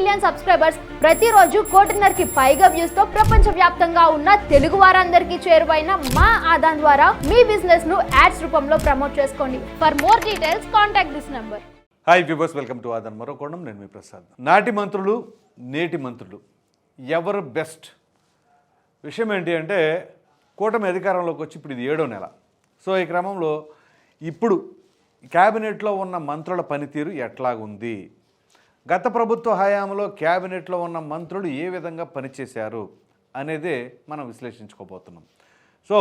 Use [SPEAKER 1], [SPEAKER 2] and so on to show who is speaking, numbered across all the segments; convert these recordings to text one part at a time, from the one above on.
[SPEAKER 1] Million subscribers ప్రతిరోజు కోటిన్నరకి పైగా వ్యూస్తో ప్రపంచ వ్యాప్తంగా ఉన్న తెలుగు వారందరికీ చేరువైన మా ఆదాన్ ద్వారా మీ బిజినెస్ను యాడ్స్ రూపంలో ప్రమోట్ చేసుకోండి. For more details contact this number
[SPEAKER 2] hi viewers welcome to Aadan మరో కోణం నేను మీ ప్రసాద్. నాటి మంత్రులు నేటి మంత్రులు ఎవరు బెస్ట్ విషయం ఏంటి అంటే కూటమి అధికారంలోకి వచ్చి ఇప్పుడు ఇది ఏడో నెల. సో ఈ క్రమంలో ఇప్పుడు క్యాబినెట్లో ఉన్న మంత్రుల పనితీరు ఎట్లాగుంది? గత ప్రభుత్వ హయాంలో క్యాబినెట్లో ఉన్న మంత్రులు ఏ విధంగా పనిచేశారు అనేదే మనం విశ్లేషించుకోబోతున్నాం. సో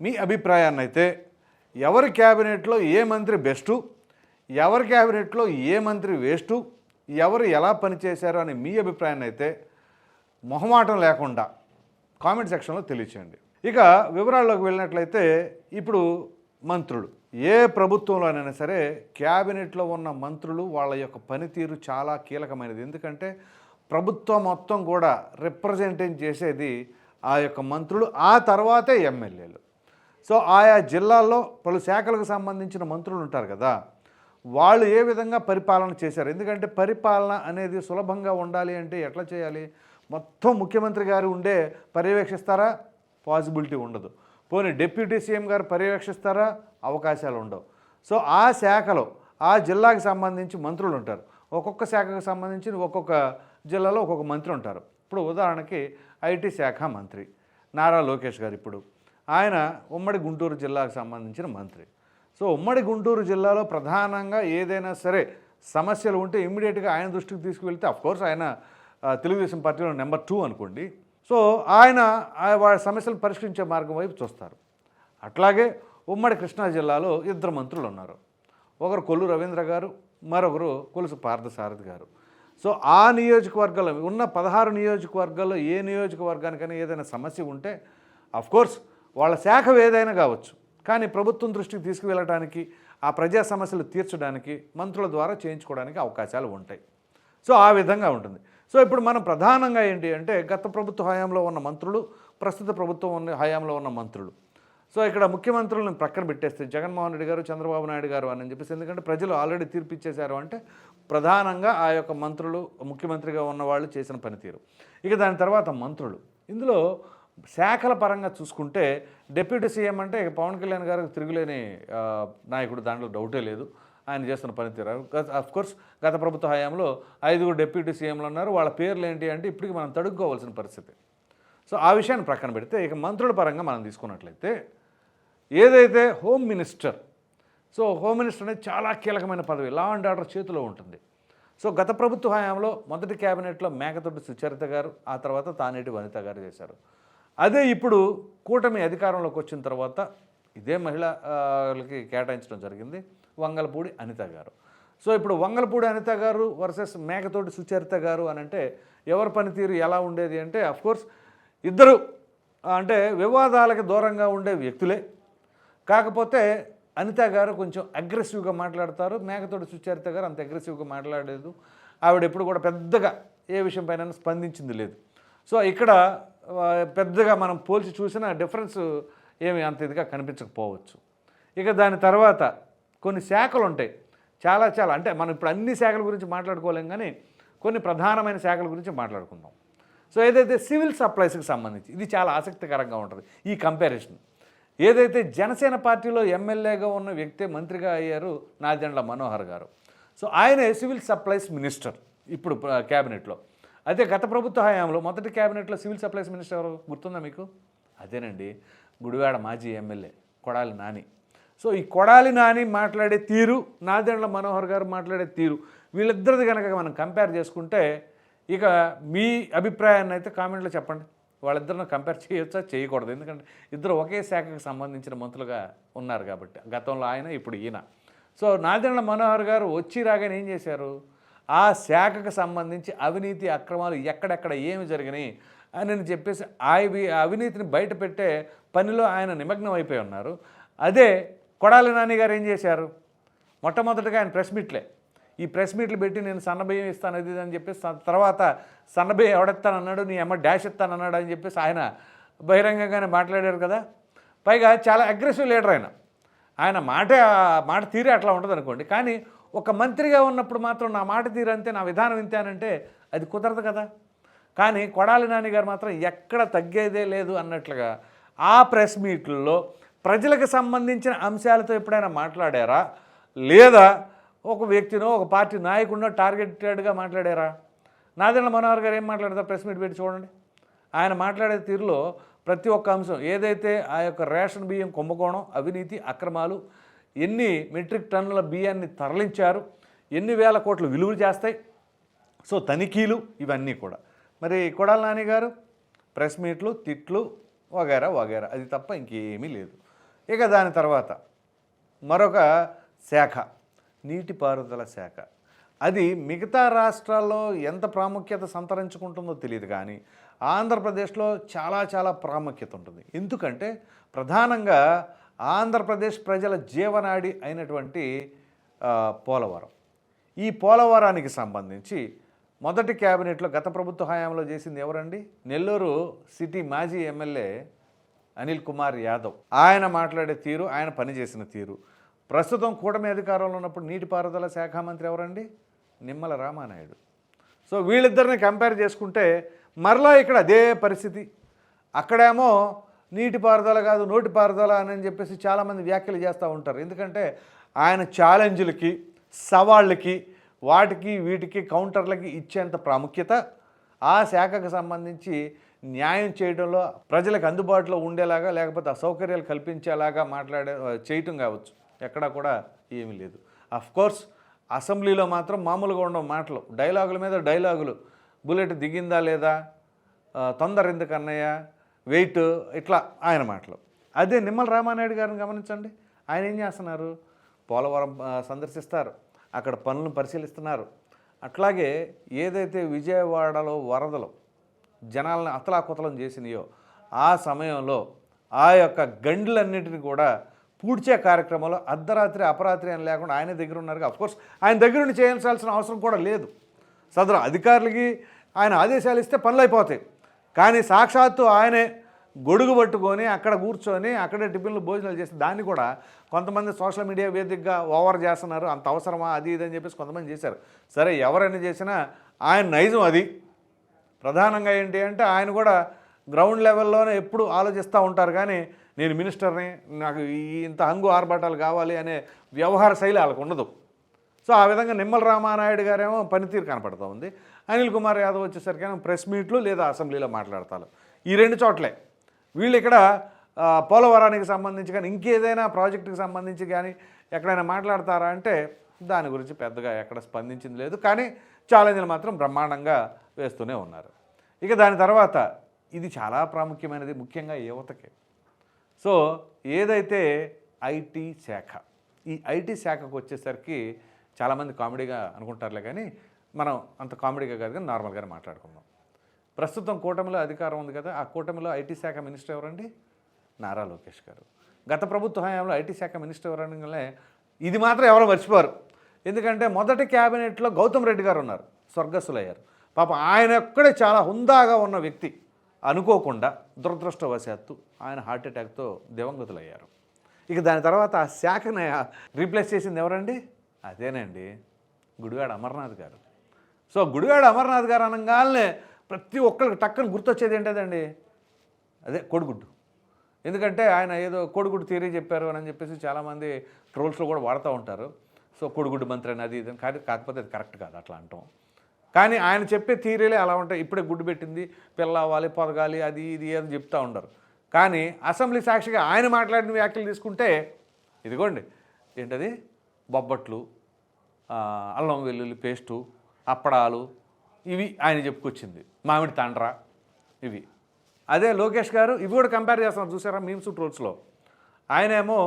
[SPEAKER 2] మీ అభిప్రాయాన్ని అయితే ఎవరి క్యాబినెట్లో ఏ మంత్రి బెస్టు ఎవరి క్యాబినెట్లో ఏ మంత్రి వేస్టు ఎవరు ఎలా పనిచేశారు అని మీ అభిప్రాయాన్ని అయితే మొహమాటం లేకుండా కామెంట్ సెక్షన్లో తెలియచేయండి. ఇక వివరాల్లోకి వెళ్ళినట్లయితే ఇప్పుడు మంత్రులు. ఏ ప్రభుత్వంలోనైనా సరే క్యాబినెట్లో ఉన్న మంత్రులు వాళ్ళ యొక్క పనితీరు చాలా కీలకమైనది. ఎందుకంటే ప్రభుత్వం మొత్తం కూడా రిప్రజెంటేట్ చేసేది ఆ యొక్క మంత్రులు ఆ తర్వాతే ఎమ్మెల్యేలు. సో ఆయా జిల్లాల్లో పలు శాఖలకు సంబంధించిన మంత్రులు ఉంటారు కదా వాళ్ళు ఏ విధంగా పరిపాలన చేశారు? ఎందుకంటే పరిపాలన అనేది సులభంగా ఉండాలి అంటే ఎట్లా చేయాలి? మొత్తం ముఖ్యమంత్రి గారు ఉండే పర్యవేక్షిస్తారా? పాసిబిలిటీ ఉండదు. పోనీ డిప్యూటీ సీఎం గారు పర్యవేక్షిస్తారా? అవకాశాలు ఉండవు. సో ఆ శాఖలో ఆ జిల్లాకి సంబంధించి మంత్రులు ఉంటారు. ఒక్కొక్క శాఖకు సంబంధించి ఒక్కొక్క జిల్లాలో ఒక్కొక్క మంత్రి ఉంటారు. ఇప్పుడు ఉదాహరణకి ఐటీ శాఖ మంత్రి నారా లోకేష్ గారు ఇప్పుడు. ఆయన ఉమ్మడి గుంటూరు జిల్లాకు సంబంధించిన మంత్రి. సో ఉమ్మడి గుంటూరు జిల్లాలో ప్రధానంగా ఏదైనా సరే సమస్యలు ఉంటే ఇమ్మీడియట్గా ఆయన దృష్టికి తీసుకువెళ్తే కోర్స్ ఆయన తెలుగుదేశం పార్టీలో నెంబర్ టూ అనుకోండి. సో ఆయన ఆ వాళ్ళ సమస్యలు పరిష్కరించే మార్గం వైపు చూస్తారు. అట్లాగే ఉమ్మడి కృష్ణా జిల్లాలో ఇద్దరు మంత్రులు ఉన్నారు. ఒకరు కొల్లు రవీంద్ర గారు మరొకరు కొలుసు పార్థసారథి గారు. సో ఆ నియోజకవర్గంలో ఉన్న పదహారు నియోజకవర్గాల్లో ఏ నియోజకవర్గానికైనా ఏదైనా సమస్య ఉంటే కోర్స్ వాళ్ళ శాఖ ఏదైనా కావచ్చు. కానీ ప్రభుత్వం దృష్టికి తీసుకువెళ్ళడానికి ఆ ప్రజా సమస్యలు తీర్చడానికి మంత్రుల ద్వారా చేయించుకోవడానికి అవకాశాలు ఉంటాయి. సో ఆ విధంగా ఉంటుంది. సో ఇప్పుడు మనం ప్రధానంగా ఏంటి అంటే గత ప్రభుత్వ హయాంలో ఉన్న మంత్రులు ప్రస్తుత ప్రభుత్వం ఉన్న హయాంలో ఉన్న మంత్రులు. సో ఇక్కడ ముఖ్యమంత్రులను ప్రక్కన పెట్టేస్తే జగన్మోహన్ రెడ్డి గారు చంద్రబాబు నాయుడు గారు అని చెప్పేసి ఎందుకంటే ప్రజలు ఆల్రెడీ తీర్పు ఇచ్చేశారు అంటే ప్రధానంగా ఆ యొక్క మంత్రులు ముఖ్యమంత్రిగా ఉన్న వాళ్ళు చేసిన పనితీరు. ఇక దాని తర్వాత మంత్రులు. ఇందులో శాఖల పరంగా చూసుకుంటే డిప్యూటీ సీఎం అంటే ఇక పవన్ కళ్యాణ్ గారికి తిరుగులేని నాయకుడు దాంట్లో డౌటే లేదు. ఆయన చేస్తున్న పనితీరు. అఫ్ కోర్స్ గత ప్రభుత్వ హయాంలో ఐదుగురు డిప్యూటీ సీఎంలు ఉన్నారు. వాళ్ళ పేర్లు ఏంటి అంటే ఇప్పటికి మనం తడుక్కోవాల్సిన పరిస్థితి. సో ఆ విషయాన్ని ప్రక్కన పెడితే ఇక మంత్రుల పరంగా మనం తీసుకున్నట్లయితే ఏదైతే home minister so home minister అనేది చాలా కీలకమైన పదవి. లా అండ్ ఆర్డర్ చేతిలో ఉంటుంది. సో గత ప్రభుత్వ హయాంలో మొదటి క్యాబినెట్లో మేకతోటి సుచరిత గారు ఆ తర్వాత తానేటి వనిత గారు చేశారు. అదే ఇప్పుడు కూటమి అధికారంలోకి వచ్చిన తర్వాత ఇదే మహిళలకి కేటాయించడం జరిగింది. వంగలపూడి అనిత గారు. సో ఇప్పుడు వంగలపూడి అనిత గారు వర్సెస్ మేకతోటి సుచరిత గారు అని అంటే ఎవరి పనితీరు ఎలా ఉండేది అంటే అఫ్కోర్స్ ఇద్దరు అంటే వివాదాలకు దూరంగా ఉండే వ్యక్తులే. కాకపోతే అనిత గారు కొంచెం అగ్రెసివ్గా మాట్లాడతారు. మేకతోటి సుచరిత గారు అంత అగ్రెసివ్గా మాట్లాడలేదు. ఆవిడ ఎప్పుడు కూడా పెద్దగా ఏ విషయం పైన స్పందించింది లేదు. సో ఇక్కడ పెద్దగా మనం పోల్చి చూసిన డిఫరెన్స్ ఏమి అంత ఇదిగా కనిపించకపోవచ్చు. ఇక దాని తర్వాత కొన్ని శాఖలు ఉంటాయి చాలా చాలా. అంటే మనం ఇప్పుడు అన్ని శాఖల గురించి మాట్లాడుకోలేం కానీ కొన్ని ప్రధానమైన శాఖల గురించి మాట్లాడుకుందాం. సో ఏదైతే సివిల్ సప్లైస్కి సంబంధించి ఇది చాలా ఆసక్తికరంగా ఉంటుంది ఈ కంపారిజన్. ఏదైతే జనసేన పార్టీలో ఎమ్మెల్యేగా ఉన్న వ్యక్తే మంత్రిగా అయ్యారు నాదెండ్ల మనోహర్ గారు. సో ఆయనే సివిల్ సప్లైస్ మినిస్టర్ ఇప్పుడు క్యాబినెట్లో. అయితే గత ప్రభుత్వ హయాంలో మొదటి క్యాబినెట్లో సివిల్ సప్లైస్ మినిస్టర్ ఎవరు? గుర్తుందా మీకు? అదేనండి. గుడివాడ మాజీ ఎమ్మెల్యే కొడాలి నాని. సో ఈ కొడాలి నాని మాట్లాడే తీరు నాదెండ్ల మనోహర్ గారు మాట్లాడే తీరు వీళ్ళిద్దరిది కనుక మనం కంపేర్ చేసుకుంటే ఇక మీ అభిప్రాయాన్ని అయితే కామెంట్లో చెప్పండి. వాళ్ళిద్దరిని కంపేర్ చేయొచ్చా చేయకూడదు. ఎందుకంటే ఇద్దరు ఒకే శాఖకు సంబంధించిన మంత్రులుగా ఉన్నారు కాబట్టి గతంలో ఆయన ఇప్పుడు ఈయన. సో నాదెండ్ల మనోహర్ గారు వచ్చి రాగానే ఏం చేశారు? ఆ శాఖకు సంబంధించి అవినీతి అక్రమాలు ఎక్కడెక్కడ ఏమి జరిగినాయి అని చెప్పేసి ఆ అవినీతిని బయట పెట్టే పనిలో ఆయన నిమగ్నం అయిపోయి ఉన్నారు. అదే కొడాలి నాని గారు ఏం చేశారు? మొట్టమొదటిగా ఆయన ప్రెస్ మీట్లే. ఈ ప్రెస్ మీట్లు పెట్టి నేను సన్నబియ్యం ఇస్తాను అది ఇది అని చెప్పేసి తర్వాత తర్వాత సన్నబియ్యం ఎవడెత్తానన్నాడు నీ అమ్మ డాష్ ఎత్తానన్నాడు అని చెప్పేసి ఆయన బహిరంగంగానే మాట్లాడారు కదా. పైగా చాలా అగ్రెసివ్ లీడర్ ఆయన. ఆయన మాట మాట తీరే అట్లా ఉంటుంది అనుకోండి. కానీ ఒక మంత్రిగా ఉన్నప్పుడు మాత్రం నా మాట తీరంతే నా విధానం ఇంతేనంటే అది కుదరదు కదా. కానీ కొడాలి నాని గారు మాత్రం ఎక్కడ తగ్గేదే లేదు అన్నట్లుగా ఆ ప్రెస్ మీట్లలో ప్రజలకు సంబంధించిన అంశాలతో ఎప్పుడైనా మాట్లాడారా? లేదా ఒక వ్యక్తినో ఒక పార్టీ నాయకుడినో టార్గెటెడ్గా మాట్లాడారా? నాదెండ్ల మనోహర్ గారు ఏం మాట్లాడతారు? ప్రెస్ మీట్ పెట్టి చూడండి. ఆయన మాట్లాడే తీరులో ప్రతి ఒక్క అంశం ఏదైతే ఆ యొక్క రేషన్ బియ్యం కుంభకోణం అవినీతి అక్రమాలు ఎన్ని మెట్రిక్ టన్నుల బియ్యాన్ని తరలించారు ఎన్ని వేల కోట్లు విలువలు చేస్తాయి సో తనిఖీలు ఇవన్నీ కూడా. మరి కొడాల నాని గారు ప్రెస్ మీట్లు తిట్లు వగేరా వగేరా. అది తప్ప ఇంకేమీ లేదు. ఇక దాని తర్వాత మరొక శాఖ నీటిపారుదల శాఖ. అది మిగతా రాష్ట్రాల్లో ఎంత ప్రాముఖ్యత సంతరించుకుంటుందో తెలియదు కానీ ఆంధ్రప్రదేశ్లో చాలా చాలా ప్రాముఖ్యత ఉంటుంది. ఎందుకంటే ప్రధానంగా ఆంధ్రప్రదేశ్ ప్రజల జీవనాడి అయినటువంటి పోలవరం. ఈ పోలవరానికి సంబంధించి మొదటి క్యాబినెట్లో గత ప్రభుత్వ హయాంలో చేసింది ఎవరండి? నెల్లూరు సిటీ మాజీ ఎమ్మెల్యే అనిల్ కుమార్ యాదవ్. ఆయన మాట్లాడే తీరు ఆయన పనిచేసిన తీరు. ప్రస్తుతం కూటమి అధికారంలో ఉన్నప్పుడు నీటిపారుదల శాఖ మంత్రి ఎవరండి? నిమ్మల రామానాయుడు. సో వీళ్ళిద్దరిని కంపేర్ చేసుకుంటే మరలా ఇక్కడ అదే పరిస్థితి. అక్కడేమో నీటిపారుదల కాదు నోటిపారుదల అని చెప్పేసి చాలామంది వ్యాఖ్యలు చేస్తూ ఉంటారు. ఎందుకంటే ఆయన ఛాలెంజ్లకి సవాళ్ళకి వాటికి వీటికి కౌంటర్లకి ఇచ్చేంత ప్రాముఖ్యత ఆ శాఖకు సంబంధించి న్యాయం చేయడంలో ప్రజలకు అందుబాటులో ఉండేలాగా లేకపోతే అసౌకర్యాలు కల్పించేలాగా మాట్లాడే చేయటం కావచ్చు. ఎక్కడా కూడా ఏమీ లేదు. కోర్స్ అసెంబ్లీలో మాత్రం మామూలుగా ఉండవు మాటలు. డైలాగుల మీద డైలాగులు. బుల్లెట్ దిగిందా లేదా? తొందర ఎందుకు అన్నయ్య? వెయిట్. ఇట్లా ఆయన మాటలు. అదే నిమ్మల రామానాయుడు గారిని గమనించండి. ఆయన ఏం చేస్తున్నారు? పోలవరం సందర్శిస్తారు. అక్కడ పనులను పరిశీలిస్తున్నారు. అట్లాగే ఏదైతే విజయవాడలో వరదలు జనాలను అతలాకుతలం చేసినాయో ఆ సమయంలో ఆ యొక్క గండ్లన్నిటిని కూడా పూడ్చే కార్యక్రమంలో అర్ధరాత్రి అపరాత్రి అని లేకుండా ఆయన దగ్గర ఉన్నారు. అఫ్కోర్స్ ఆయన దగ్గరుండి చేయించాల్సిన అవసరం కూడా లేదు. సదరు అధికారులకి ఆయన ఆదేశాలు ఇస్తే పనులు అయిపోతాయి. కానీ సాక్షాత్తు ఆయనే గొడుగు పట్టుకొని అక్కడ కూర్చొని అక్కడే టిఫిన్లు భోజనాలు చేసి దాన్ని కూడా కొంతమంది సోషల్ మీడియా వేదికగా ఓవర్ చేస్తున్నారు. అంత అవసరమా? అది ఇది అని చెప్పేసి కొంతమంది చేశారు. సరే ఎవరైనా చేసినా ఆయన నైజం అది. ప్రధానంగా ఏంటి అంటే ఆయన కూడా గ్రౌండ్ లెవెల్లోనే ఎప్పుడు ఆలోచిస్తూ ఉంటారు కానీ నేను మినిస్టర్ని నాకు ఇంత హంగు ఆర్భాటాలు కావాలి అనే వ్యవహార శైలి వాళ్ళకు ఉండదు. సో ఆ విధంగా నిమ్మల రామానాయుడు గారేమో పనితీరు కనపడుతూ ఉంది. అనిల్ కుమార్ యాదవ్ వచ్చేసరికి ఏమో ప్రెస్ మీట్లు లేదా అసెంబ్లీలో మాట్లాడతారు. ఈ రెండు చోట్లే. వీళ్ళు ఇక్కడ పోలవరానికి సంబంధించి కానీ ఇంకేదైనా ప్రాజెక్టుకి సంబంధించి కానీ ఎక్కడైనా మాట్లాడతారా అంటే దాని గురించి పెద్దగా ఎక్కడ స్పందించింది లేదు. కానీ ఛాలెంజ్లు మాత్రం బ్రహ్మాండంగా వేస్తూనే ఉన్నారు. ఇక దాని తర్వాత ఇది చాలా ప్రాముఖ్యమైనది ముఖ్యంగా యువతకి. సో ఏదైతే ఐటీ శాఖ ఈ ఐటీ శాఖకు వచ్చేసరికి చాలామంది కామెడీగా అనుకుంటారులే కానీ మనం అంత కామెడీగా కాదు కానీ నార్మల్గానే మాట్లాడుకుందాం. ప్రస్తుతం కూటమిలో అధికారం ఉంది కదా ఆ కూటమిలో ఐటీ శాఖ మినిస్టర్ ఎవరండి? నారా లోకేష్ గారు. గత ప్రభుత్వ హయాంలో ఐటీ శాఖ మినిస్టర్ ఎవరనగానే ఇది మాత్రం ఎవరు మర్చిపోరు. ఎందుకంటే మొదటి క్యాబినెట్లో గౌతమ్ రెడ్డి గారు ఉన్నారు స్వర్గస్థులయ్యారు పాపం ఆయన ఒక్కడే చాలా హుందాగా ఉన్న వ్యక్తి. అనుకోకుండా దురదృష్టవశాత్తు ఆయన హార్ట్ అటాక్తో దివంగతులయ్యారు. ఇక దాని తర్వాత ఆ శాఖని రీప్లేస్ చేసింది ఎవరండి? అదేనండి గుడివాడ అమర్నాథ్ గారు. సో గుడివాడ అమర్నాథ్ గారు అనగానే ప్రతి ఒక్కరికి టక్కన గుర్తొచ్చేది ఏంటండి అదే కోడిగుడ్డు. ఎందుకంటే ఆయన ఏదో కోడిగుడ్డు థియరీ చెప్పారు అని చెప్పేసి చాలామంది ట్రోల్స్లో కూడా వాడుతూ ఉంటారు. సో కోడిగుడ్డు మంత్రి అని అది ఇది అని కానీ కాకపోతే అది కరెక్ట్ కాదు అట్లా అంటాం. కానీ ఆయన చెప్పే థీరీలే అలా ఉంటాయి. ఇప్పుడే గుడ్డు పెట్టింది పిల్ల అవ్వాలి పొదగాలి అది ఇది అని చెప్తూ ఉండరు. కానీ అసెంబ్లీ సాక్షిగా ఆయన మాట్లాడిన వ్యాఖ్యలు తీసుకుంటే ఇదిగోండి ఏంటది? బొబ్బట్లు అల్లం వెల్లుల్లి పేస్టు అప్పడాలు ఇవి ఆయన చెప్పుకొచ్చింది. మామిడి తండ్ర ఇవి. అదే లోకేష్ గారు ఇవి కూడా కంపేర్ చేస్తున్నారు. చూసారా మీమ్స్ ట్రోల్స్లో ఆయనేమో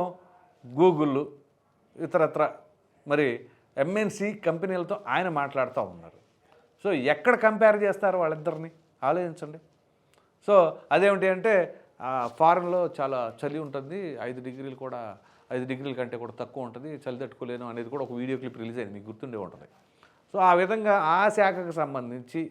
[SPEAKER 2] గూగుల్ ఇతరత్ర మరి ఎంఎన్సి కంపెనీలతో ఆయన మాట్లాడుతూ ఉన్నారు. సో ఎక్కడ కంపేర్ చేస్తారు వాళ్ళిద్దరిని? ఆలోచించండి. సో అదేమిటి అంటే ఆ, ఫారెన్లో చాలా చలి ఉంటుంది. ఐదు డిగ్రీలు కూడా ఐదు డిగ్రీల కంటే కూడా తక్కువ ఉంటుంది. చలి తట్టుకోలేను అనేది కూడా ఒక వీడియో క్లిప్ రిలీజ్ అయింది. మీకు గుర్తుండే ఉంటుంది. సో ఆ విధంగా ఆ శాఖకు సంబంధించి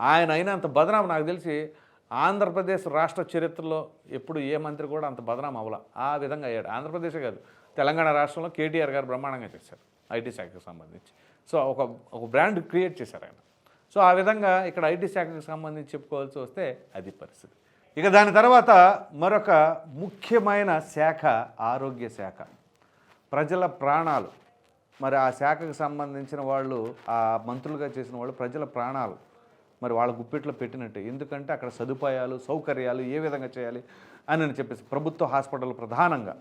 [SPEAKER 2] ఆయన అయినంత బదనాం నాకు తెలిసి ఆంధ్రప్రదేశ్ రాష్ట్ర చరిత్రలో ఎప్పుడు ఏ మంత్రి కూడా అంత బదనాం అవ్వాల. ఆ విధంగా అయ్యాడు. ఆంధ్రప్రదేశే కాదు తెలంగాణ రాష్ట్రంలో కేటీఆర్ గారు బ్రహ్మాండంగా చేశారు. ఐటీ శాఖకు సంబంధించి. సో ఒక ఒక బ్రాండ్ క్రియేట్ చేశారు ఆయన. సో ఆ విధంగా ఇక్కడ ఐటీ శాఖకు సంబంధించి చెప్పుకోవాల్సి వస్తే అది పరిస్థితి. ఇక దాని తర్వాత మరొక ముఖ్యమైన శాఖ ఆరోగ్య శాఖ. ప్రజల ప్రాణాలు. మరి ఆ శాఖకు సంబంధించిన వాళ్ళు ఆ మంత్రులుగా చేసిన వాళ్ళు ప్రజల ప్రాణాలు మరి వాళ్ళ గుప్పిట్లో పెట్టినట్టే. ఎందుకంటే అక్కడ సదుపాయాలు సౌకర్యాలు ఏ విధంగా చేయాలి అని అని చెప్పేసి ప్రభుత్వ హాస్పిటల్ ప్రధానంగా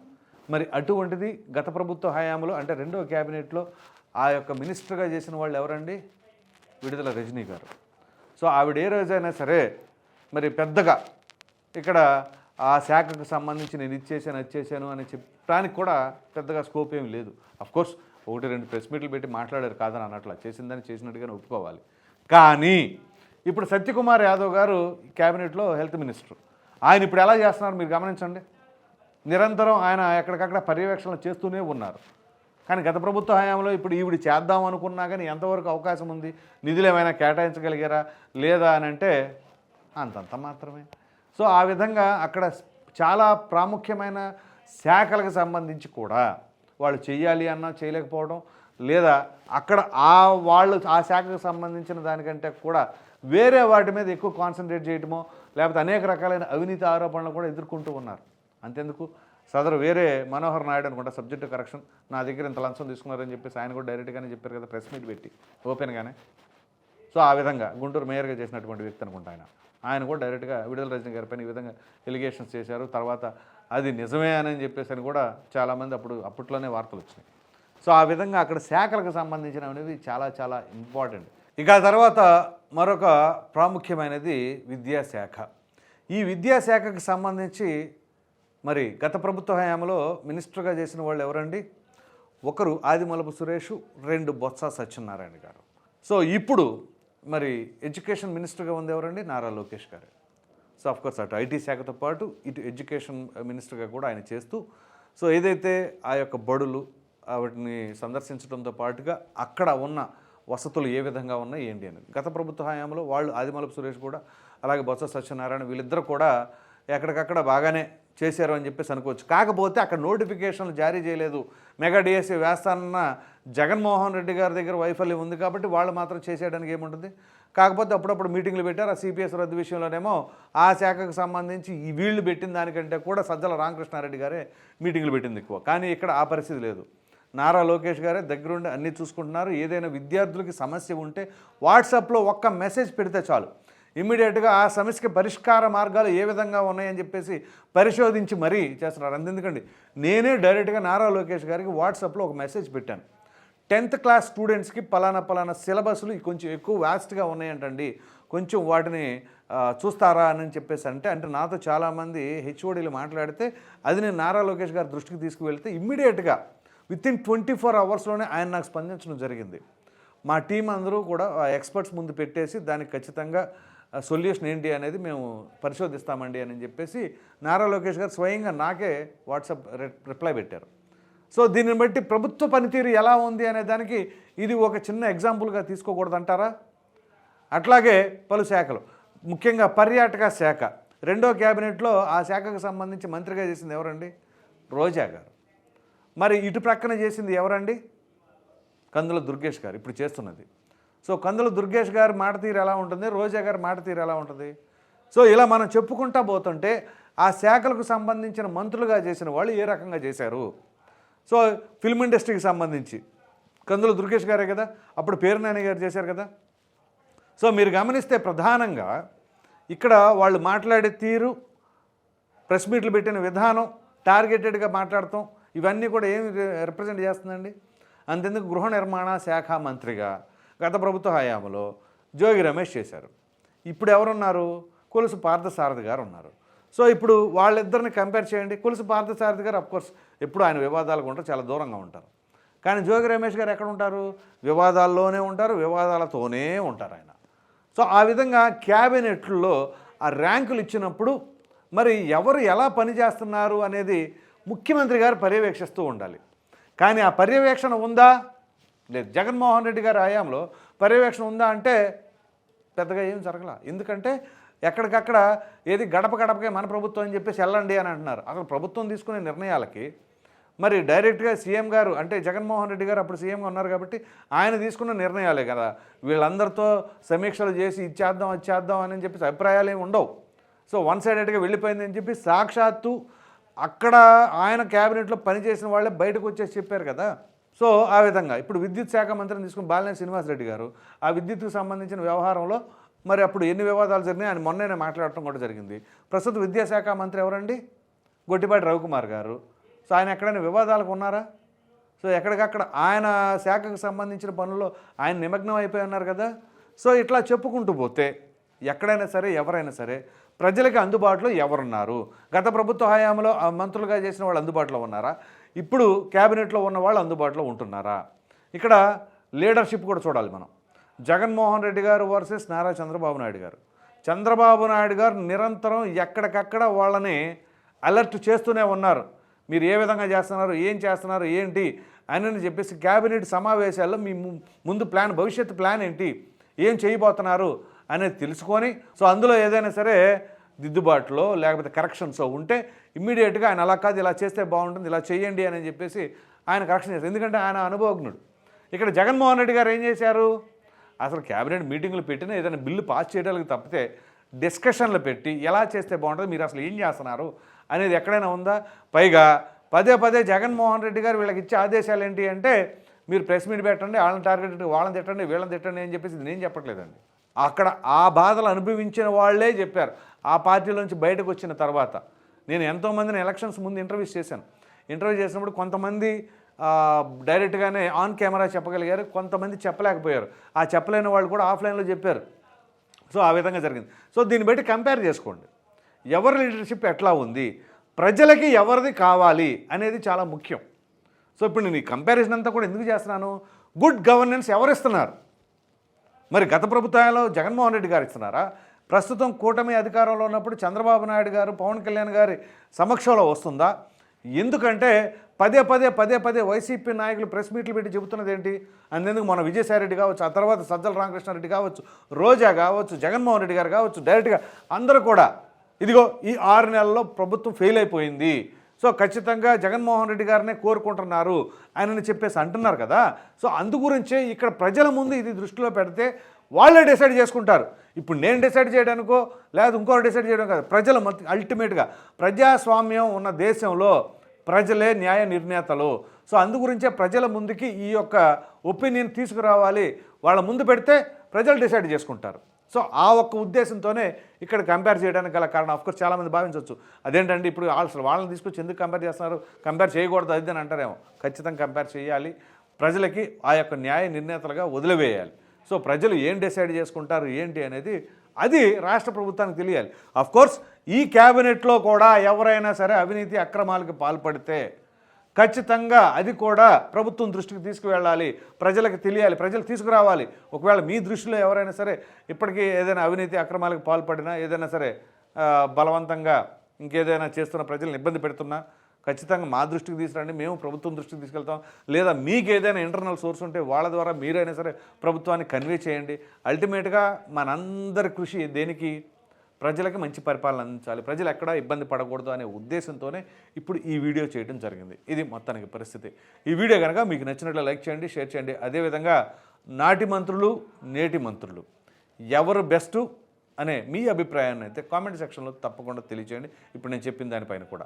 [SPEAKER 2] మరి అటువంటిది గత ప్రభుత్వ హయాంలో అంటే రెండో క్యాబినెట్లో ఆ యొక్క మినిస్టర్గా చేసిన వాళ్ళు ఎవరండి? విడుదల రజనీ గారు. సో ఆవిడ ఏ రోజైనా సరే మరి పెద్దగా ఇక్కడ ఆ శాఖకు సంబంధించి నేను ఇచ్చేసాను వచ్చేసాను అని చెప్పడానికి కూడా పెద్దగా స్కోప్ ఏమి లేదు. కోర్స్ ఒకటి రెండు ప్రెస్ మీట్లు పెట్టి మాట్లాడారు కాదని అన్నట్ల చేసిందని చేసినట్టుగానే ఒప్పుకోవాలి. కానీ ఇప్పుడు సత్యకుమార్ యాదవ్ గారు క్యాబినెట్లో హెల్త్ మినిస్టర్. ఆయన ఇప్పుడు ఎలా చేస్తున్నారు మీరు గమనించండి. నిరంతరం ఆయన ఎక్కడికక్కడ పర్యవేక్షణ చేస్తూనే ఉన్నారు. కానీ గత ప్రభుత్వ హయాంలో ఇప్పుడు ఈవిడ చేద్దాం అనుకున్నా కానీ ఎంతవరకు అవకాశం ఉంది? నిధులు ఏమైనా కేటాయించగలిగారా? లేదా అని అంటే అంతంత మాత్రమే. సో ఆ విధంగా అక్కడ చాలా ప్రాముఖ్యమైన శాఖలకు సంబంధించి కూడా వాళ్ళు చేయాలి అన్నా చేయలేకపోవడం లేదా అక్కడ ఆ వాళ్ళు ఆ శాఖకు సంబంధించిన దానికంటే కూడా వేరే వాటి మీద ఎక్కువ కాన్సన్ట్రేట్ చేయటమో లేకపోతే అనేక రకాలైన అవినీతి ఆరోపణలు కూడా ఎదుర్కొంటూ ఉన్నారు. అంతెందుకు? సదరు వేరే మనోహర్ నాయుడు అనుకుంటా సబ్జెక్టు కరెక్షన్. నా దగ్గర ఇంత లంచం తీసుకున్నారని చెప్పేసి ఆయన కూడా డైరెక్ట్గానే చెప్పారు కదా ప్రెస్ మీట్ పెట్టి ఓపెన్గానే. సో ఆ విధంగా గుంటూరు మేయర్గా చేసినటువంటి వ్యక్తి అనుకుంటా ఆయన. ఆయన కూడా డైరెక్ట్గా విడుదల రజనీ గారి పైన ఈ విధంగా ఎలిగేషన్స్ చేశారు. తర్వాత అది నిజమే అని చెప్పేసి అని కూడా చాలామంది అప్పుడు అప్పట్లోనే వార్తలు వచ్చినాయి. సో ఆ విధంగా అక్కడ శాఖలకు సంబంధించిన అనేది చాలా చాలా ఇంపార్టెంట్. ఇక ఆ తర్వాత మరొక ప్రాముఖ్యమైనది విద్యాశాఖ. ఈ విద్యాశాఖకు సంబంధించి మరి గత ప్రభుత్వ హయాంలో మినిస్టర్గా చేసిన వాళ్ళు ఎవరండి? ఒకరు ఆదిమలపు సురేష్ రెండు బొత్స సత్యనారాయణ గారు. సో ఇప్పుడు మరి ఎడ్యుకేషన్ మినిస్టర్గా ఉంది ఎవరండి? నారా లోకేష్ గారు. సో అఫ్ కోర్స్ అటు ఐటీ శాఖతో పాటు ఇటు ఎడ్యుకేషన్ మినిస్టర్గా కూడా ఆయన చేస్తూ సో ఏదైతే ఆ యొక్క బడులు వాటిని సందర్శించడంతో పాటుగా అక్కడ ఉన్న వసతులు ఏ విధంగా ఉన్నాయి ఏంటి అనేది. గత ప్రభుత్వ హయాంలో వాళ్ళు ఆదిమలపు సురేష్ కూడా అలాగే బొత్స సత్యనారాయణ వీళ్ళిద్దరు కూడా ఎక్కడికక్కడ బాగానే చేశారు అని చెప్పేసి అనుకోవచ్చు. కాకపోతే అక్కడ నోటిఫికేషన్లు జారీ చేయలేదు. మెగా డిఎస్సీ వేస్తానన్న జగన్మోహన్ రెడ్డి గారి దగ్గర వైఫల్యం ఉంది కాబట్టి వాళ్ళు మాత్రం చేసేయడానికి ఏముంటుంది? కాకపోతే అప్పుడప్పుడు మీటింగ్లు పెట్టారు. ఆ సిపిఎస్ రద్దు విషయంలోనేమో ఆ శాఖకు సంబంధించి ఈ వీళ్ళు పెట్టిన దానికంటే కూడా సజ్జల రామకృష్ణారెడ్డి గారే మీటింగ్లు పెట్టింది ఎక్కువ. కానీ ఇక్కడ ఆ పరిస్థితి లేదు. నారా లోకేష్ గారే దగ్గరుండి అన్నీ చూసుకుంటున్నారు. ఏదైనా విద్యార్థులకి సమస్య ఉంటే వాట్సాప్లో ఒక్క మెసేజ్ పెడితే చాలు. ఇమ్మీడియట్గా ఆ సమస్యకి పరిష్కార మార్గాలు ఏ విధంగా ఉన్నాయని చెప్పేసి పరిశోధించి మరీ చేస్తున్నారు. అందుకండి నేనే డైరెక్ట్గా నారా లోకేష్ గారికి వాట్సాప్లో ఒక మెసేజ్ పెట్టాను. టెన్త్ క్లాస్ స్టూడెంట్స్కి పలానా పలానా సిలబస్లు కొంచెం ఎక్కువ వ్యాస్ట్గా ఉన్నాయంటండి కొంచెం వాటిని చూస్తారా అని చెప్పేసి అంటే అంటే నాతో చాలామంది హెచ్ఓడీలు మాట్లాడితే అది నేను నారా లోకేష్ గారి దృష్టికి తీసుకువెళ్తే ఇమ్మీడియట్గా విత్ ఇన్ ట్వంటీ ఫోర్ అవర్స్లోనే ఆయన నాకు స్పందించడం జరిగింది. మా టీం అందరూ కూడా ఎక్స్పర్ట్స్ ముందు పెట్టేసి దానికి ఖచ్చితంగా సొల్యూషన్ ఏంటి అనేది మేము పరిశోధిస్తామండి అని చెప్పేసి నారా లోకేష్ గారు స్వయంగా నాకే వాట్సాప్ రిప్లై పెట్టారు. సో దీన్ని బట్టి ప్రభుత్వ పనితీరు ఎలా ఉంది అనే దానికి ఇది ఒక చిన్న ఎగ్జాంపుల్గా తీసుకోకూడదంటారా? అట్లాగే పలు శాఖలు ముఖ్యంగా పర్యాటక శాఖ. రెండో క్యాబినెట్లో ఆ శాఖకు సంబంధించి మంత్రిగా చేసింది ఎవరండి? రోజా గారు. మరి ఇటు ప్రక్కన చేసింది ఎవరండి? కందుల దుర్గేష్ గారు ఇప్పుడు చేస్తున్నది. సో కందుల దుర్గేష్ గారి మాట తీరు ఎలా ఉంటుంది? రోజా గారి మాట తీరు ఎలా ఉంటుంది? సో ఇలా మనం చెప్పుకుంటా పోతుంటే ఆ శాఖలకు సంబంధించిన మంత్రులుగా చేసిన వాళ్ళు ఏ రకంగా చేశారు? సో ఫిల్మ్ ఇండస్ట్రీకి సంబంధించి. కందుల దుర్గేష్ గారే కదా? అప్పుడు పేరు పేరునాని గారు చేశారు కదా? సో మీరు గమనిస్తే ప్రధానంగా ఇక్కడ వాళ్ళు మాట్లాడే తీరు ప్రెస్ మీట్లు పెట్టిన విధానం టార్గెటెడ్గా మాట్లాడతాం ఇవన్నీ కూడా ఏమి రిప్రజెంట్ చేస్తుందండి? అంతెందుకు గృహ నిర్మాణ శాఖ మంత్రిగా గత ప్రభుత్వ హయాంలో జోగి రమేష్ చేశారు. ఇప్పుడు ఎవరున్నారు? కొలుసు పార్థసారథి గారు ఉన్నారు. సో ఇప్పుడు వాళ్ళిద్దరిని కంపేర్ చేయండి. కొలుసు పార్థసారథి గారు అఫ్కోర్స్ ఎప్పుడు ఆయన వివాదాలకు ఉంటారు చాలా దూరంగా ఉంటారు. కానీ జోగి రమేష్ గారు ఎక్కడ ఉంటారు? వివాదాల్లోనే ఉంటారు వివాదాలతోనే ఉంటారు ఆయన. సో ఆ విధంగా క్యాబినెట్లో ఆ ర్యాంకులు ఇచ్చినప్పుడు మరి ఎవరు ఎలా పనిచేస్తున్నారు అనేది ముఖ్యమంత్రి గారు పర్యవేక్షిస్తూ ఉండాలి. కానీ ఆ పర్యవేక్షణ ఉందా? లేదు జగన్మోహన్ రెడ్డి గారి హయాంలో పర్యవేక్షణ ఉందా అంటే పెద్దగా ఏం జరగల. ఎందుకంటే ఎక్కడికక్కడ ఏది గడప గడపకే మన ప్రభుత్వం అని చెప్పేసి వెళ్ళండి అని అంటున్నారు. అసలు ప్రభుత్వం తీసుకునే నిర్ణయాలకి మరి డైరెక్ట్గా సీఎం గారు అంటే జగన్మోహన్ రెడ్డి గారు అప్పుడు సీఎంగా ఉన్నారు కాబట్టి ఆయన తీసుకున్న నిర్ణయాలే కదా. వీళ్ళందరితో సమీక్షలు చేసి ఇచ్చేద్దాం ఇచ్చేద్దాం అని చెప్పేసి అభిప్రాయాలు ఏమి ఉండవు. సో వన్ సైడెడ్గా వెళ్ళిపోయింది అని చెప్పి సాక్షాత్తు అక్కడ ఆయన క్యాబినెట్లో పనిచేసిన వాళ్ళే బయటకు వచ్చేసి చెప్పారు కదా. సో ఆ విధంగా. ఇప్పుడు విద్యుత్ శాఖ మంత్రిని తీసుకుని బాలినేని శ్రీనివాసరెడ్డి గారు ఆ విద్యుత్కు సంబంధించిన వ్యవహారంలో మరి అప్పుడు ఎన్ని వివాదాలు జరిగినాయి ఆయన మొన్ననే మాట్లాడటం కూడా జరిగింది. ప్రస్తుత విద్యాశాఖ మంత్రి ఎవరండి? గొట్టిపాటి రవికుమార్ గారు. సో ఆయన ఎక్కడైనా వివాదాలకు ఉన్నారా? సో ఎక్కడికక్కడ ఆయన శాఖకు సంబంధించిన పనుల్లో ఆయన నిమగ్నం అయిపోయి ఉన్నారు కదా. సో ఇట్లా చెప్పుకుంటూ పోతే ఎక్కడైనా సరే ఎవరైనా సరే ప్రజలకు అందుబాటులో ఎవరున్నారు? గత ప్రభుత్వ హయాంలో ఆ మంత్రులుగా చేసిన వాళ్ళు అందుబాటులో ఉన్నారా? ఇప్పుడు క్యాబినెట్లో ఉన్న వాళ్ళు అందుబాటులో ఉంటున్నారా? ఇక్కడ లీడర్షిప్ కూడా చూడాలి మనం. జగన్మోహన్ రెడ్డి గారు వర్సెస్ నారా చంద్రబాబు నాయుడు గారు. చంద్రబాబు నాయుడు గారు నిరంతరం ఎక్కడికక్కడ వాళ్ళని అలర్ట్ చేస్తూనే ఉన్నారు. మీరు ఏ విధంగా చేస్తున్నారు ఏం చేస్తున్నారు ఏంటి అని చెప్పేసి క్యాబినెట్ సమావేశాల్లో మీ ము- ముందు ప్లాన్ భవిష్యత్తు ప్లాన్ ఏంటి ఏం చేయబోతున్నారు అనేది తెలుసుకొని సో అందులో ఏదైనా సరే దిద్దుబాటులో లేకపోతే కరెక్షన్స్ ఉంటే ఇమ్మీడియట్గా ఆయన అలా కాదు ఇలా చేస్తే బాగుంటుంది ఇలా చేయండి అని చెప్పేసి ఆయన కరెక్షన్ చేస్తారు ఎందుకంటే ఆయన అనుభవజ్ఞుడు. ఇక్కడ జగన్మోహన్ రెడ్డి గారు ఏం చేశారు? అసలు క్యాబినెట్ మీటింగ్లు పెట్టినా ఏదైనా బిల్లు పాస్ చేయడానికి తప్పితే డిస్కషన్లు పెట్టి ఎలా చేస్తే బాగుంటుంది మీరు అసలు ఏం చేస్తున్నారు అనేది ఎక్కడైనా ఉందా? పైగా పదే పదే జగన్మోహన్ రెడ్డి గారు వీళ్ళకి ఇచ్చే ఆదేశాలు ఏంటి అంటే మీరు ప్రెస్ మీట్ పెట్టండి వాళ్ళని టార్గెట్ వాళ్ళని తిట్టండి వీళ్ళని తిట్టండి అని చెప్పేసి నేను చెప్పట్లేదండి. అక్కడ ఆ బాధలు అనుభవించిన వాళ్ళే చెప్పారు. ఆ పార్టీలోంచి బయటకు వచ్చిన తర్వాత నేను ఎంతోమందిని ఎలక్షన్స్ ముందు ఇంటర్వ్యూస్ చేశాను. ఇంటర్వ్యూ చేసినప్పుడు కొంతమంది డైరెక్ట్గానే ఆన్ కెమెరా చెప్పగలిగారు కొంతమంది చెప్పలేకపోయారు. ఆ చెప్పలేని వాళ్ళు కూడా ఆఫ్లైన్లో చెప్పారు. సో ఆ విధంగా జరిగింది. సో దీన్ని బట్టి కంపేర్ చేసుకోండి. ఎవరి లీడర్షిప్ ఎట్లా ఉంది? ప్రజలకి ఎవరిది కావాలి అనేది చాలా ముఖ్యం. సో ఇప్పుడు నేను ఈ కంపారిజన్ అంతా కూడా ఎందుకు చేస్తున్నాను? గుడ్ గవర్నెన్స్ ఎవరు ఇస్తున్నారు మరి గత ప్రభుత్వంలో జగన్మోహన్ రెడ్డి గారు ఇస్తున్నారా? ప్రస్తుతం కూటమి అధికారంలో ఉన్నప్పుడు చంద్రబాబు నాయుడు గారు పవన్ కళ్యాణ్ గారి సమక్షంలో వస్తుందా? ఎందుకంటే పదే పదే పదే పదే వైసీపీ నాయకులు ప్రెస్ మీట్లు పెట్టి చెబుతున్నది ఏంటి? అంతేందుకు మన విజయసాయిరెడ్డి కావచ్చు ఆ తర్వాత సజ్జల రామకృష్ణారెడ్డి కావచ్చు రోజా కావచ్చు జగన్మోహన్ రెడ్డి గారు కావచ్చు డైరెక్ట్గా అందరూ కూడా ఇదిగో ఈ ఆరు నెలల్లో ప్రభుత్వం ఫెయిల్ అయిపోయింది. సో ఖచ్చితంగా జగన్మోహన్ రెడ్డి గారినే కోరుకుంటున్నారు. ఆయనని చెప్పేసి అంటున్నారు కదా. సో అందు గురించే ఇక్కడ ప్రజల ముందు ఇది దృష్టిలో పెడితే వాళ్ళే డిసైడ్ చేసుకుంటారు. ఇప్పుడు నేను డిసైడ్ చేయడానికో లేదా ఇంకోరు డిసైడ్ చేయడం కాదు. ప్రజలు మొత్తం అల్టిమేట్గా ప్రజాస్వామ్యం ఉన్న దేశంలో ప్రజలే న్యాయ నిర్ణేతలు. సో అందు గురించే ప్రజల ముందుకి ఈ యొక్క ఒపీనియన్ తీసుకురావాలి. వాళ్ళ ముందు పెడితే ప్రజలు డిసైడ్ చేసుకుంటారు. సో ఆ ఒక్క ఉద్దేశంతోనే ఇక్కడ కంపేర్ చేయడానికి గల కారణం. ఆఫ్కోర్స్ చాలామంది భావించవచ్చు. అదేంటండి ఇప్పుడు అసలు వాళ్ళని తీసుకొచ్చి ఎందుకు కంపేర్ చేస్తున్నారు? కంపేర్ చేయకూడదు అది అని అంటారేమో. ఖచ్చితంగా కంపేర్ చేయాలి. ప్రజలకి ఆ యొక్క న్యాయ నిర్ణేతలుగా వదిలివేయాలి. సో ప్రజలు ఏం డిసైడ్ చేసుకుంటారు ఏంటి అనేది అది రాష్ట్ర ప్రభుత్వానికి తెలియాలి. కోర్స్ ఈ క్యాబినెట్లో కూడా ఎవరైనా సరే అవినీతి అక్రమాలకు పాల్పడితే ఖచ్చితంగా అది కూడా ప్రభుత్వం దృష్టికి తీసుకువెళ్ళాలి. ప్రజలకు తెలియాలి. ప్రజలు తీసుకురావాలి. ఒకవేళ మీ దృష్టిలో ఎవరైనా సరే ఇప్పటికీ ఏదైనా అవినీతి అక్రమాలకు పాల్పడినా ఏదైనా సరే బలవంతంగా ఇంకేదైనా చేస్తున్న ప్రజలను ఇబ్బంది పెడుతున్నా ఖచ్చితంగా మా దృష్టికి తీసుకురండి మేము ప్రభుత్వం దృష్టికి తీసుకెళ్తాం. లేదా మీకు ఏదైనా ఇంటర్నల్ సోర్స్ ఉంటే వాళ్ళ ద్వారా మీరైనా సరే ప్రభుత్వాన్ని కన్వే చేయండి. అల్టిమేట్గా మనందరి కృషి దేనికి? ప్రజలకు మంచి పరిపాలన అందించాలి. ప్రజలు ఎక్కడ ఇబ్బంది పడకూడదు అనే ఉద్దేశంతోనే ఇప్పుడు ఈ వీడియో చేయడం జరిగింది. ఇది మొత్తానికి పరిస్థితి. ఈ వీడియో కనుక మీకు నచ్చినట్లు లైక్ చేయండి షేర్ చేయండి. అదేవిధంగా నాటి మంత్రులు నేటి మంత్రులు ఎవరు బెస్ట్ అనే మీ అభిప్రాయాన్ని అయితే కామెంట్ సెక్షన్లో తప్పకుండా తెలియచేయండి. ఇప్పుడు నేను చెప్పిన దానిపైన కూడా.